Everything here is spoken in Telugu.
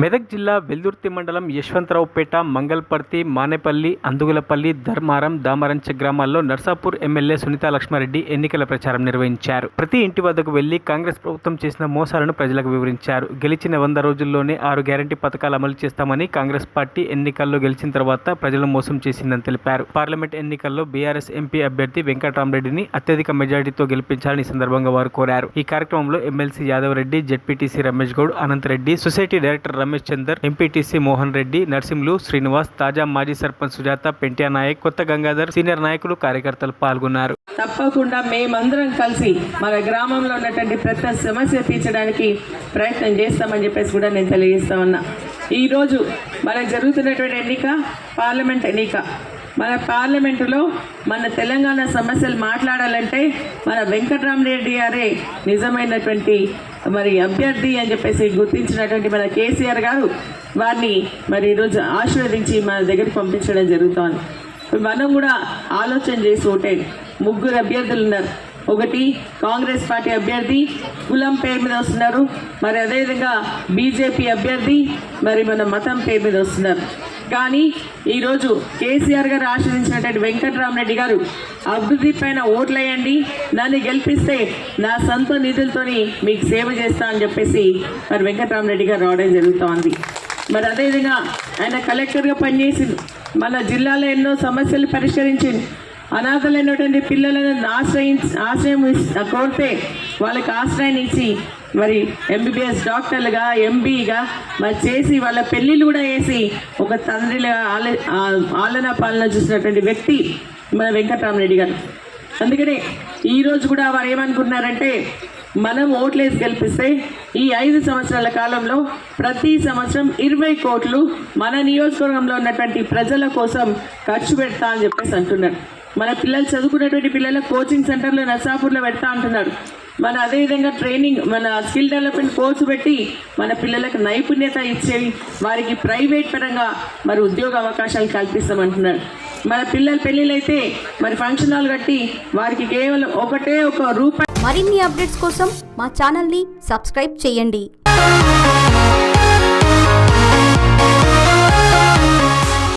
మెదక్ జిల్లా వెల్దుర్తి మండలం యశ్వంతరావుపేట మంగల్పర్తి మానేపల్లి అందుగులపల్లి ధర్మారం దామరంచ గ్రామాల్లో నర్సాపూర్ ఎమ్మెల్యే సునీతా లక్ష్మారెడ్డి ఎన్నికల ప్రచారం నిర్వహించారు. ప్రతి ఇంటి వద్దకు వెళ్ళి కాంగ్రెస్ ప్రభుత్వం చేసిన మోసాలను ప్రజలకు వివరించారు. గెలిచిన వంద రోజుల్లోనే ఆరు గ్యారంటీ పథకాలు అమలు చేస్తామని కాంగ్రెస్ పార్టీ ఎన్నికల్లో గెలిచిన తర్వాత ప్రజలను మోసం చేసిందని తెలిపారు. పార్లమెంట్ ఎన్నికల్లో బీఆర్ఎస్ ఎంపీ అభ్యర్థి వెంకటరామరెడ్డిని అత్యధిక మెజారిటీతో గెలిపించాలని సందర్భంగా వారు కోరారు. ఈ కార్యక్రమంలో MLC Yadav Reddy ZPTC Ramesh Goud Anantha Reddy society director Ramesh Chander MPTC Mohan Reddy Narsimlu Srinivas తాజా మాజీ సర్పంచ్ సుజాత పెంట్యా నాయక్ కొత్త గంగాధర్ సీనియర్ నాయకులు కార్యకర్తలు పాల్గొన్నారు. తప్పకుండా మేమందరం కలిసి మన గ్రామంలో ఉన్నటువంటి ప్రతి సమస్య తీర్చడానికి ప్రయత్నం చేస్తామని చెప్పేసి కూడా నేను తెలియజేస్తా ఉన్నా. ఈరోజు మనకు జరుగుతున్నటువంటి ఎన్నిక పార్లమెంట్ ఎన్నిక. మన పార్లమెంటులో మన తెలంగాణ సమస్యలు మాట్లాడాలంటే మన వెంకటరామరెడ్డి గారే నిజమైనటువంటి మరి అభ్యర్థి అని చెప్పేసి గుర్తించినటువంటి మన కేసీఆర్ గారు వారిని మరి ఈరోజు ఆశీర్వదించి మన దగ్గరికి పంపించడం జరుగుతోంది. మనం కూడా ఆలోచన చేసి ఒకటే ముగ్గురు అభ్యర్థులు ఉన్నారు. ఒకటి కాంగ్రెస్ పార్టీ అభ్యర్థి కులం పేరు మీద వస్తున్నారు. మరి అదేవిధంగా బీజేపీ అభ్యర్థి మరి మన మతం పేరు మీద వస్తున్నారు. కానీ ఈరోజు కేసీఆర్ గారు ఆశ్రయించినటువంటి వెంకటరామరెడ్డి గారు అభివృద్ధి పైన ఓట్లేయండి. నన్ను గెలిపిస్తే నా సొంత నిధులతోని మీకు సేవ చేస్తా అని చెప్పేసి మరి వెంకటరామరెడ్డి గారు రావడం జరుగుతోంది. మరి అదేవిధంగా ఆయన కలెక్టర్గా పనిచేసింది మన జిల్లాలో ఎన్నో సమస్యలు పరిష్కరించింది అనాథలైనటువంటి పిల్లలను ఆశ్రయించి ఆశ్రయం కోరితే వాళ్ళకి ఆశ్రయం ఇచ్చి మరి ఎంబీబీఎస్ డాక్టర్లుగా ఎంబీగా మరి చేసి వాళ్ళ పెళ్ళిళ్ళు కూడా వేసి ఒక తండ్రిగా ఆల ఆలన పాలన చూసినటువంటి వ్యక్తి మన వెంకటరామరెడ్డి గారు. అందుకనే ఈరోజు కూడా వారు ఏమనుకున్నారంటే మనం ఓట్లేసి గెలిపిస్తే ఈ ఐదు సంవత్సరాల కాలంలో ప్రతి సంవత్సరం ఇరవై కోట్లు మన నియోజకవర్గంలో ఉన్నటువంటి ప్రజల కోసం ఖర్చు పెడతా అని చెప్పేసి అంటున్నారు. మన పిల్లలు చదువుకున్నటువంటి పిల్లల కోచింగ్ సెంటర్లో నర్సాపూర్లో పెడతా అంటున్నాడు. మన అదేవిధంగా ట్రైనింగ్ మన స్కిల్ డెవలప్మెంట్ కోర్సు పెట్టి మన పిల్లలకు నైపుణ్యత ఇచ్చేవి వారికి ప్రైవేట్ పరంగా మరి ఉద్యోగ అవకాశాలు కల్పిస్తామంటున్నాడు. మన పిల్లల పెళ్ళిళ్ళైతే మరి ఫంక్షన్ హాల్ కట్టి వారికి కేవలం ఒకటే ఒక రూపాయి మరిన్ని అప్డేట్స్ కోసం మా ఛానల్ని సబ్స్క్రైబ్ చేయండి.